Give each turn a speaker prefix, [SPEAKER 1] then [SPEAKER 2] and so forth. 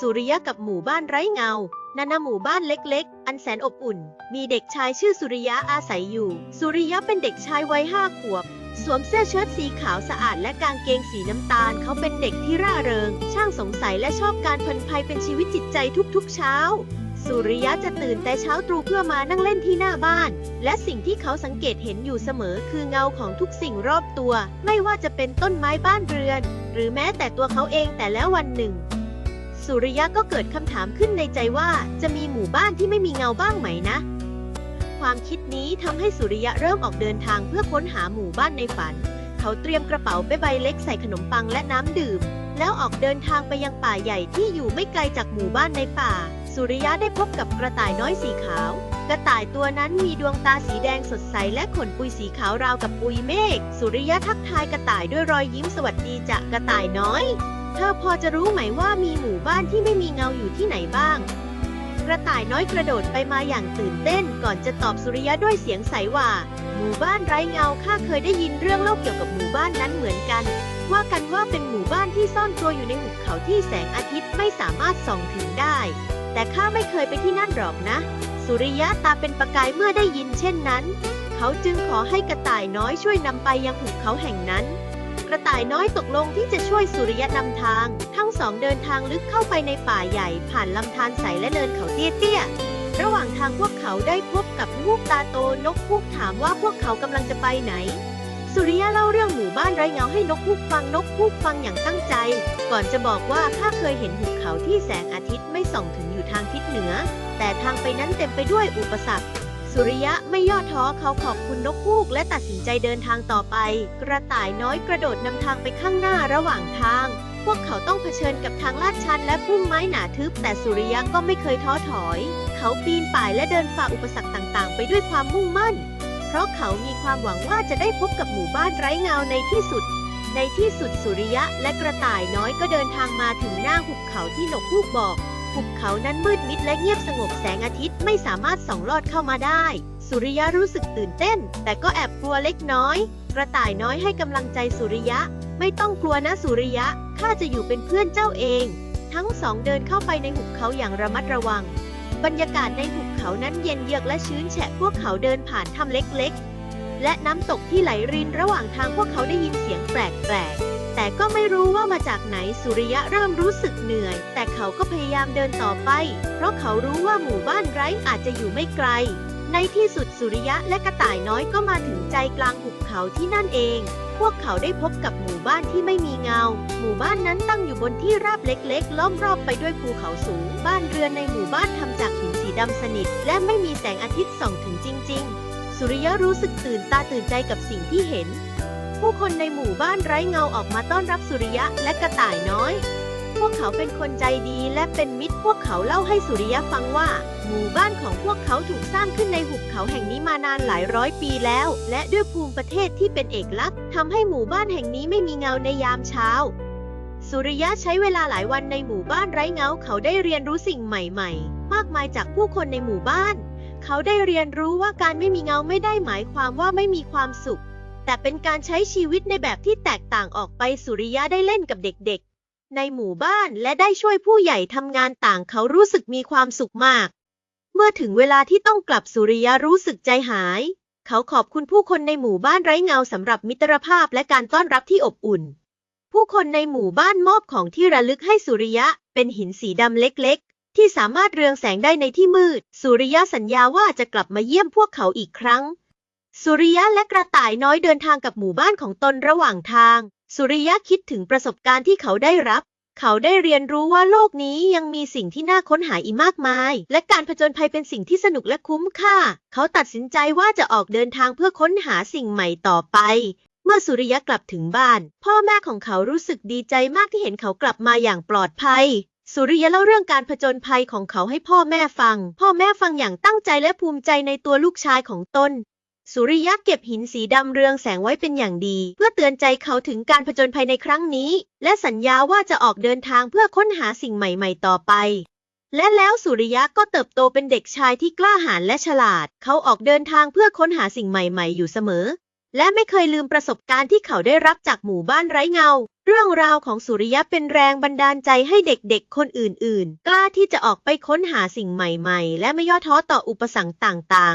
[SPEAKER 1] สุริยะกับหมู่บ้านไร้เงา นานาหมู่บ้านเล็กๆ อันแสนอบอุ่น มีเด็กชายชื่อสุริยะอาศัยอยู่ สุริยะเป็นเด็กชายวัยห้าขวบ สวมเสื้อเชิ้ตสีขาวสะอาดและกางเกงสีน้ำตาล เขาเป็นเด็กที่ร่าเริง ช่างสงสัยและชอบการผลภัยเป็นชีวิตจิตใจทุกๆ เช้าสุริยะจะตื่นแต่เช้าตรู่เพื่อมานั่งเล่นที่หน้าบ้าน และสิ่งที่เขาสังเกตเห็นอยู่เสมอคือเงาของทุกสิ่งรอบตัว ไม่ว่าจะเป็นต้นไม้บ้านเรือน หรือแม้แต่ตัวเขาเองแต่แล้ววันหนึ่ง สุริยะก็เกิดคำถามขึ้นในใจว่าจะมีหมู่บ้านที่ไม่มีเงาบ้างไหมนะ ความคิดนี้ทำให้สุริยะเริ่มออกเดินทางเพื่อค้นหาหมู่บ้านในฝัน เขาเตรียมกระเป๋าใบใบเล็กใส่ขนมปังและน้ำดื่ม แล้วออกเดินทางไปยังป่าใหญ่ที่อยู่ไม่ไกลจากหมู่บ้านในป่า สุริยะได้พบกับกระต่ายน้อยสีขาว กระต่ายตัวนั้นมีดวงตาสีแดงสดใสและขนปุยสีขาวราวกับปุยเมฆ สุริยะทักทายกระต่ายด้วยรอยยิ้มสวัสดีจากกระต่ายน้อย เธอพอจะรู้ไหมว่ามีหมู่บ้านที่ไม่มีเงาอยู่ที่ไหนบ้าง กระต่ายน้อยกระโดดไปมาอย่างตื่นเต้น ก่อนจะตอบสุริยะด้วยเสียงใสว่า หมู่บ้านไร้เงาข้าเคยได้ยินเรื่องเล่าเกี่ยวกับหมู่บ้านนั้นเหมือนกัน ว่ากันว่าเป็นหมู่บ้านที่ซ่อนตัวอยู่ในหุบเขาที่แสงอาทิตย์ไม่สามารถส่องถึงได้ แต่ข้าไม่เคยไปที่นั่นหรอกนะ สุริยะตาเป็นประกายเมื่อได้ยินเช่นนั้น เขาจึงขอให้กระต่ายน้อยช่วยนำไปยังหุบเขาแห่งนั้น กระต่ายน้อยตกลงที่จะช่วยสุริยะนำทาง ทั้งสองเดินทางลึกเข้าไปในป่าใหญ่ ผ่านลำธารใสและเนินเขาเตี้ยๆ ระหว่างทางพวกเขาได้พบกับลูกตาโตนกพูกถามว่าพวกเขากำลังจะไปไหน สุริยะเล่าเรื่องหมู่บ้านไร้เงาให้นกพูกฟังนกพูกฟังอย่างตั้งใจ ก่อนจะบอกว่าข้าเคยเห็นหุบเขาที่แสงอาทิตย์ไม่ส่องถึงอยู่ทางทิศเหนือ แต่ทางไปนั้นเต็มไปด้วยอุปสรรค สุริยะไม่ย่อท้อเขาขอบคุณนกพูกและตัดสินใจเดินทางต่อไป กระต่ายน้อยกระโดดนำทางไปข้างหน้าระหว่างทาง พวกเขาต้องเผชิญกับทางลาดชันและพุ่มไม้หนาทึบ แต่สุริยะก็ไม่เคยท้อถอย เขาปีนป่ายและเดินฝ่าอุปสรรคต่างๆ ไปด้วยความมุ่งมั่น เพราะเขามีความหวังว่าจะได้พบกับหมู่บ้านไร้เงาในที่สุด ในที่สุดสุริยะและกระต่ายน้อยก็เดินทางมาถึงหน้าหุบเขาที่นกพูกบอก หุบเขานั้นมืดมิดและเงียบสงบแสงอาทิตย์ไม่สามารถส่องลอดเข้ามาได้ สุริยะรู้สึกตื่นเต้น แต่ก็แอบกลัวเล็กน้อย กระต่ายน้อยให้กำลังใจสุริยะ ไม่ต้องกลัวนะสุริยะ ข้าจะอยู่เป็นเพื่อนเจ้าเอง ทั้งสองเดินเข้าไปในหุบเขาอย่างระมัดระวัง บรรยากาศในหุบเขานั้นเย็นเยือกและชื้นแฉะพวกเขาเดินผ่านถ้ำเล็กๆ และน้ำตกที่ไหลรินระหว่างทางพวกเขาได้ยินเสียงแปลกๆ แต่ก็ไม่รู้ว่ามาจากไหนสุริยะเริ่มรู้สึกเหนื่อย แต่เขาก็พยายามเดินต่อไป เพราะเขารู้ว่าหมู่บ้านไร้อาจจะอยู่ไม่ไกล ในที่สุดสุริยะและกระต่ายน้อยก็มาถึงใจกลางหุบเขาที่นั่นเอง พวกเขาได้พบกับหมู่บ้านที่ไม่มีเงา หมู่บ้านนั้นตั้งอยู่บนที่ราบเล็กๆ ล้อมรอบไปด้วยภูเขาสูง บ้านเรือนในหมู่บ้านทำจากหินสีดำสนิท และไม่มีแสงอาทิตย์ส่องถึงจริง ๆ สุริยะรู้สึกตื่นตาตื่นใจกับสิ่งที่เห็น ผู้คนในหมู่บ้านไร้เงาออกมาต้อนรับสุริยะและกระต่ายน้อย พวกเขาเป็นคนใจดีและเป็นมิตร พวกเขาเล่าให้สุริยะฟังว่า หมู่บ้านของพวกเขาถูกสร้างขึ้นในหุบเขาแห่งนี้มานานหลายร้อยปีแล้ว และด้วยภูมิประเทศที่เป็นเอกลักษณ์ทำให้หมู่บ้านแห่งนี้ไม่มีเงาในยามเช้า สุริยะใช้เวลาหลายวันในหมู่บ้านไร้เงา เขาได้เรียนรู้สิ่งใหม่ๆ มากมายจากผู้คนในหมู่บ้าน เขาได้เรียนรู้ว่าการไม่มีเงาไม่ได้หมายความว่าไม่มีความสุข แต่เป็นการใช้ชีวิตในแบบที่แตกต่างออกไปสุริยะได้เล่นกับเด็กๆ ในหมู่บ้านและได้ช่วยผู้ใหญ่ทำงานต่างเขารู้สึกมีความสุขมาก เมื่อถึงเวลาที่ต้องกลับสุริยะรู้สึกใจหาย เขาขอบคุณผู้คนในหมู่บ้านไร้เงาสำหรับมิตรภาพและการต้อนรับที่อบอุ่น ผู้คนในหมู่บ้านมอบของที่ระลึกให้สุริยะเป็นหินสีดำเล็กๆ ที่สามารถเรืองแสงได้ในที่มืด สุริยะสัญญาว่าจะกลับมาเยี่ยมพวกเขาอีกครั้ง สุริยะและกระต่ายน้อยเดินทางกับหมู่บ้านของตนระหว่างทาง สุริยะคิดถึงประสบการณ์ที่เขาได้รับ เขาได้เรียนรู้ว่าโลกนี้ยังมีสิ่งที่น่าค้นหาอีกมากมาย และการผจญภัยเป็นสิ่งที่สนุกและคุ้มค่า เขาตัดสินใจว่าจะออกเดินทางเพื่อค้นหาสิ่งใหม่ต่อไป เมื่อสุริยะกลับถึงบ้าน พ่อแม่ของเขารู้สึกดีใจมากที่เห็นเขากลับมาอย่างปลอดภัยสุริยะเล่าเรื่องการผจญภัยของเขาให้พ่อแม่ฟัง พ่อแม่ฟังอย่างตั้งใจและภูมิใจในตัวลูกชายของตน สุริยะเก็บหินสีดำเรืองแสงไว้เป็นอย่างดี เพื่อเตือนใจเขาถึงการผจญภัยในครั้งนี้ และสัญญาว่าจะออกเดินทางเพื่อค้นหาสิ่งใหม่ ๆ ต่อไป และแล้วสุริยะก็เติบโตเป็นเด็กชายที่กล้าหาญและฉลาด เขาออกเดินทางเพื่อค้นหาสิ่งใหม่ ๆ อยู่เสมอ และไม่เคยลืมประสบการณ์ที่เขาได้รับจากหมู่บ้านไร้เงา เรื่องราวของสุริยะเป็นแรงบันดาลใจให้เด็กๆ คนอื่น ๆ กล้าที่จะออกไปค้นหาสิ่งใหม่ ๆ และไม่ย่อท้อต่ออุปสรรคต่าง ๆ